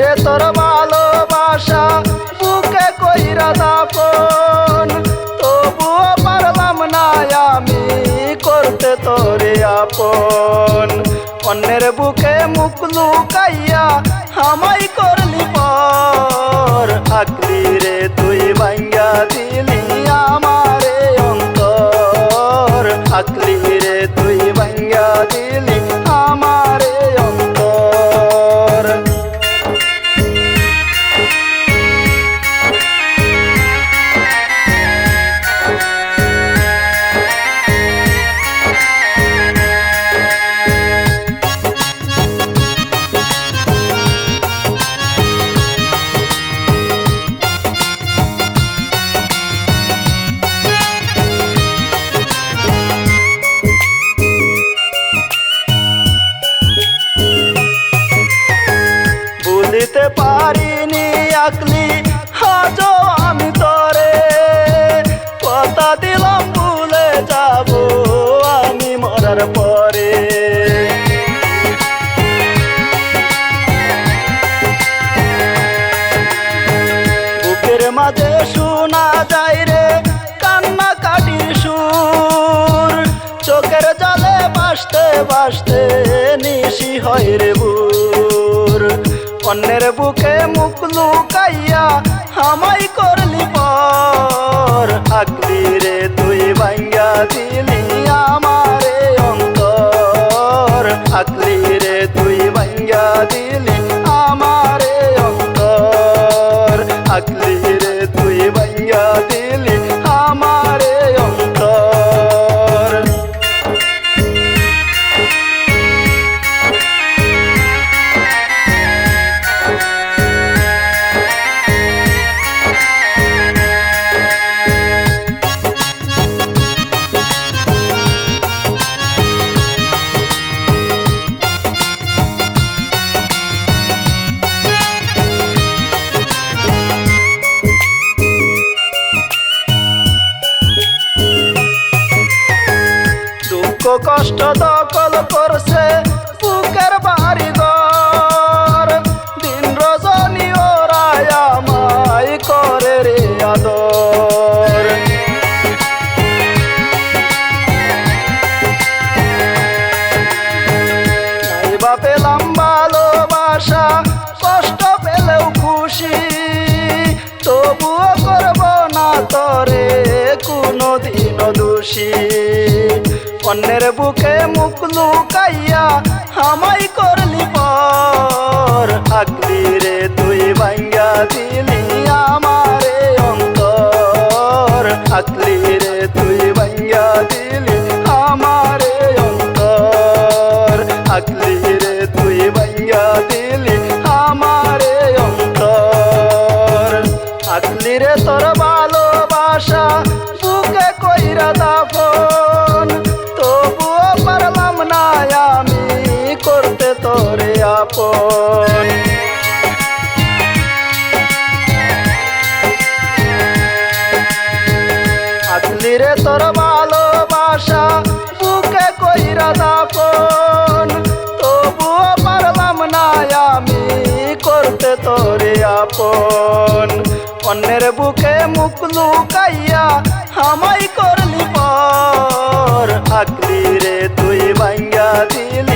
রে তোর ভালোবাসা, বুকে কইরা দাপন তবুও পারলাম না আমি করতে তোরে আপন। অন্যের বুকে মুখ লুকাইয়া আমাই করলি বাসতে নিশি হয় রে বুর। অন্যের বুকে মুখ লুকাইয়া আমাই করলি পর। আকলি রে তুই ভাঙ্গা দিলি আমারে অন্তর। আকলি রে তুই ভাঙ্গা দিলি আমারে অন্তর। আকলি রে তুই ভাঙ্গা দিলি কষ্ট দখল করছে বুকের বাড়ি ঘর দিন রজনী ওরাই আমায় করে রে আদর। পেলাম ভালোবাসা, কষ্ট পেলেও খুশি। তবুও করব না তরে কোনো দিন দোষী। অন্যের বুকে মুখ লুকাইয়া হামাই করলি পর। আকলি রে তুই ভাঙ্গা দিলি কইরা আপন তবুও পারলাম না আমি করতে তোরে আপন। অন্যের বুকে মুখ লুকাইয়া হামাই করলি পর আকলি রে তুই ভাঙ্গা দিল।